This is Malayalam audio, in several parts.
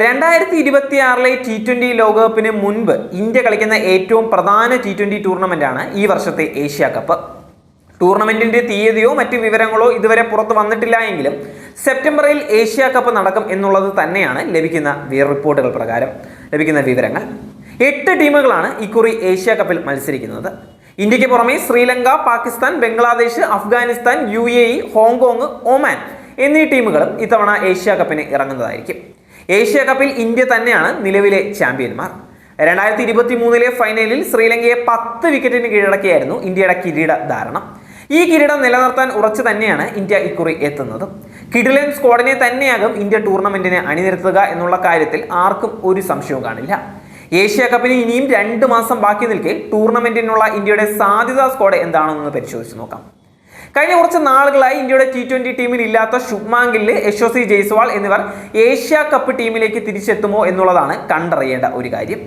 രണ്ടായിരത്തി ഇരുപത്തി ആറിലെ ടി ട്വന്റി ലോകകപ്പിന് മുൻപ് ഇന്ത്യ കളിക്കുന്ന ഏറ്റവും പ്രധാന ടി ട്വന്റി ടൂർണമെന്റാണ് ഈ വർഷത്തെ ഏഷ്യ കപ്പ്. ടൂർണമെന്റിന്റെ തീയതിയോ മറ്റു വിവരങ്ങളോ ഇതുവരെ പുറത്തു വന്നിട്ടില്ല എങ്കിലും സെപ്റ്റംബറിൽ ഏഷ്യ കപ്പ് നടക്കും എന്നുള്ളത് തന്നെയാണ് ലഭിക്കുന്ന റിപ്പോർട്ടുകൾ പ്രകാരം. ലഭിക്കുന്ന വിവരങ്ങൾ. എട്ട് ടീമുകളാണ് ഇക്കുറി ഏഷ്യ കപ്പിൽ മത്സരിക്കുന്നത്. ഇന്ത്യയ്ക്ക് പുറമെ Sri Lanka Pakistan Bangladesh Afghanistan U A E Hong Kong Oman എന്നീ ടീമുകളും ഇത്തവണ ഏഷ്യ കപ്പിന് ഇറങ്ങുന്നതായിരിക്കും. ഏഷ്യ കപ്പിൽ ഇന്ത്യ തന്നെയാണ് നിലവിലെ ചാമ്പ്യന്മാർ. രണ്ടായിരത്തി ഇരുപത്തി മൂന്നിലെ ഫൈനലിൽ ശ്രീലങ്കയെ പത്ത് വിക്കറ്റിന് കീഴടക്കിയായിരുന്നു ഇന്ത്യയുടെ കിരീട ധാരണം ഈ കിരീടം നിലനിർത്താൻ ഉറച്ചു തന്നെയാണ് ഇന്ത്യ ഇക്കുറി എത്തുന്നത്. കിഡിലൻ സ്ക്വാഡിനെ തന്നെയാകും ഇന്ത്യ ടൂർണമെന്റിനെ അണിനിരത്തുക എന്നുള്ള കാര്യത്തിൽ ആർക്കും ഒരു സംശയവും കാണില്ല. ഏഷ്യ കപ്പിന് ഇനിയും രണ്ട് മാസം ബാക്കി നിൽക്കെ ടൂർണമെന്റിനുള്ള ഇന്ത്യയുടെ സാധ്യതാ സ്ക്വാഡ് എന്താണെന്ന് പരിശോധിച്ച് നോക്കാം. കഴിഞ്ഞ കുറച്ച് നാളുകളായി ഇന്ത്യയുടെ ടി ട്വന്റി ടീമിൽ ഇല്ലാത്ത ശുഭ്മാൻ യശോസി ജയ്സ്വാൾ എന്നിവർ ഏഷ്യ കപ്പ് ടീമിലേക്ക് തിരിച്ചെത്തുമോ എന്നുള്ളതാണ് കണ്ടറിയേണ്ട ഒരു കാര്യം.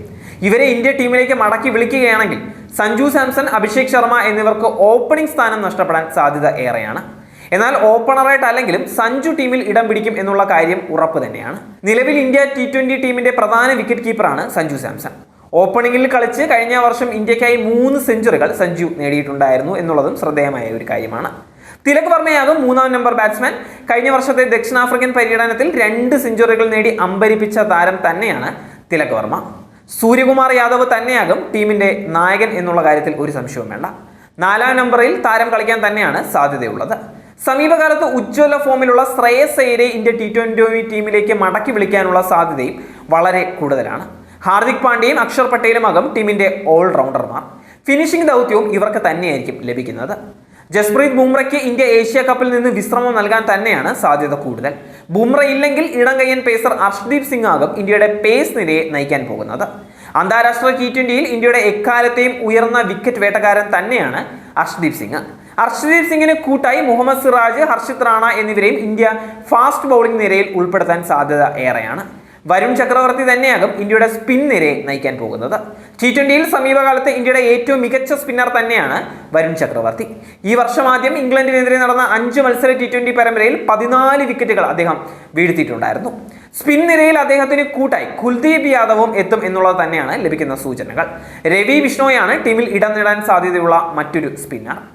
ഇവരെ ഇന്ത്യ ടീമിലേക്ക് മടക്കി വിളിക്കുകയാണെങ്കിൽ സഞ്ജു സാംസൺ അഭിഷേക് ശർമ്മ എന്നിവർക്ക് ഓപ്പണിംഗ് സ്ഥാനം നഷ്ടപ്പെടാൻ സാധ്യത ഏറെയാണ്. എന്നാൽ ഓപ്പണറായിട്ട് അല്ലെങ്കിലും സഞ്ജു ടീമിൽ ഇടം പിടിക്കും എന്നുള്ള കാര്യം ഉറപ്പ് തന്നെയാണ്. നിലവിൽ ഇന്ത്യ ടി ട്വന്റി ടീമിന്റെ പ്രധാന വിക്കറ്റ് കീപ്പറാണ് സഞ്ജു സാംസൺ. ഓപ്പണിംഗിൽ കളിച്ച് കഴിഞ്ഞ വർഷം ഇന്ത്യക്കായി മൂന്ന് സെഞ്ചുറികൾ സഞ്ജു നേടിയിട്ടുണ്ടായിരുന്നു എന്നുള്ളതും ശ്രദ്ധേയമായ ഒരു കാര്യമാണ്. തിലക് വർമ്മയാകും മൂന്നാം നമ്പർ ബാറ്റ്സ്മാൻ കഴിഞ്ഞ വർഷത്തെ ദക്ഷിണാഫ്രിക്കൻ പര്യടനത്തിൽ രണ്ട് സെഞ്ചുറികൾ നേടി അമ്പരിപ്പിച്ച താരം തന്നെയാണ് തിലക് വർമ്മ. സൂര്യകുമാർ യാദവ് തന്നെയാകും ടീമിന്റെ നായകൻ എന്നുള്ള കാര്യത്തിൽ ഒരു സംശയവും വേണ്ട. നാലാം നമ്പറിൽ താരം കളിക്കാൻ തന്നെയാണ് സാധ്യതയുള്ളത്. സമീപകാലത്ത് ഉജ്ജ്വല ഫോമിലുള്ള ശ്രേയസ് അയ്യരെ ഇന്ത്യ ടി ട്വന്റി ടീമിലേക്ക് മടക്കി വിളിക്കാനുള്ള സാധ്യതയും വളരെ കൂടുതലാണ്. ഹാർദിക് പാണ്ഡ്യയും അക്ഷർ പട്ടേലുമാകും ടീമിന്റെ ഓൾറൗണ്ടർമാർ. ഫിനിഷിംഗ് ദൗത്യവും ഇവർക്ക് തന്നെയായിരിക്കും ലഭിക്കുന്നത്. ജസ്പ്രീത് ബുംറയ്ക്ക് ഇന്ത്യ ഏഷ്യ കപ്പിൽ നിന്ന് വിശ്രമം നൽകാൻ തന്നെയാണ് സാധ്യത കൂടുതൽ. ബുംറ ഇല്ലെങ്കിൽ ഇടങ്കയ്യൻ പേസർ അർഷ്ദീപ് സിംഗ് ആകും ഇന്ത്യയുടെ പേസ് നിരയെ നയിക്കാൻ പോകുന്നത്. അന്താരാഷ്ട്ര ടി ട്വന്റിയിൽ ഇന്ത്യയുടെ എക്കാലത്തെയും ഉയർന്ന വിക്കറ്റ് വേട്ടക്കാരൻ തന്നെയാണ് അർഷ്ദീപ് സിംഗ്. അർഷ്ദീപ് സിംഗിന് കൂട്ടായി മുഹമ്മദ് സിറാജ് ഹർഷിത് റാണ എന്നിവരെയും ഇന്ത്യ ഫാസ്റ്റ് ബൗളിംഗ് നിരയിൽ ഉൾപ്പെടുത്താൻ സാധ്യത ഏറെയാണ്. വരുൺ ചക്രവർത്തി തന്നെയാകും ഇന്ത്യയുടെ സ്പിൻ നിരയെ നയിക്കാൻ പോകുന്നത്. ടി ട്വന്റിയിൽ സമീപകാലത്ത് ഇന്ത്യയുടെ ഏറ്റവും മികച്ച സ്പിന്നർ തന്നെയാണ് വരുൺ ചക്രവർത്തി. ഈ വർഷം ആദ്യം ഇംഗ്ലണ്ടിനെതിരെ നടന്ന അഞ്ച് മത്സര ടി ട്വന്റി പരമ്പരയിൽ പതിനാല് വിക്കറ്റുകൾ അദ്ദേഹം വീഴ്ത്തിയിട്ടുണ്ടായിരുന്നു. സ്പിൻ നിരയിൽ അദ്ദേഹത്തിന് കൂട്ടായി കുൽദീപ് യാദവും എത്തും എന്നുള്ളത് തന്നെയാണ് ലഭിക്കുന്ന സൂചനകൾ. രവി വിഷ്ണോയാണ് ടീമിൽ ഇടം നേടാൻ സാധ്യതയുള്ള മറ്റൊരു സ്പിന്നർ